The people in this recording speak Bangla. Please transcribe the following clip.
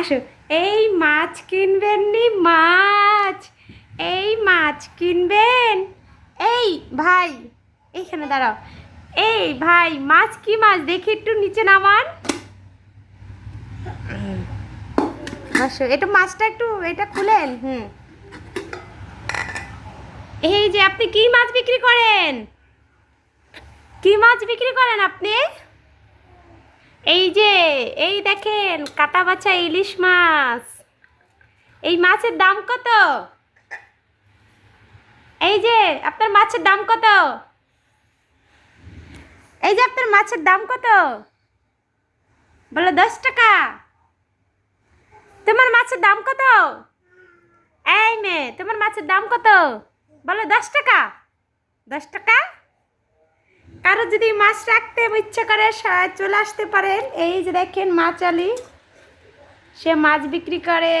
আসো। এই মাছ কিনবেন নি, মাছ। এই মাছ কিনবেন। এই ভাই, এইখানে দাঁড়াও। এই ভাই, মাছ কি মাছ? দেখি একটু নিচে নামান। আসো, এটা মাছটা একটু, এটা খুলেন, হুম। এই যে আপনি কি মাছ বিক্রি করেন? কি মাছ বিক্রি করেন আপনি? এই যে, এই দেখেন, কাটা বাছা ইলিশ মাছ। এই মাছের দাম কত? এই যে, আপনার মাছের দাম কত? এই যে, আপনার মাছের দাম কত? বলো, দশ টাকা। তোমার মাছের দাম কত? এই মেয়ে, তোমার মাছের দাম কত? বলো, দশ টাকা। দশ টাকা? কারও যদি মাছ রাখতে ইচ্ছে করে চলে আসতে পারেন এই যে দেখেন মাছ আলি। সে মাছ বিক্রি করে।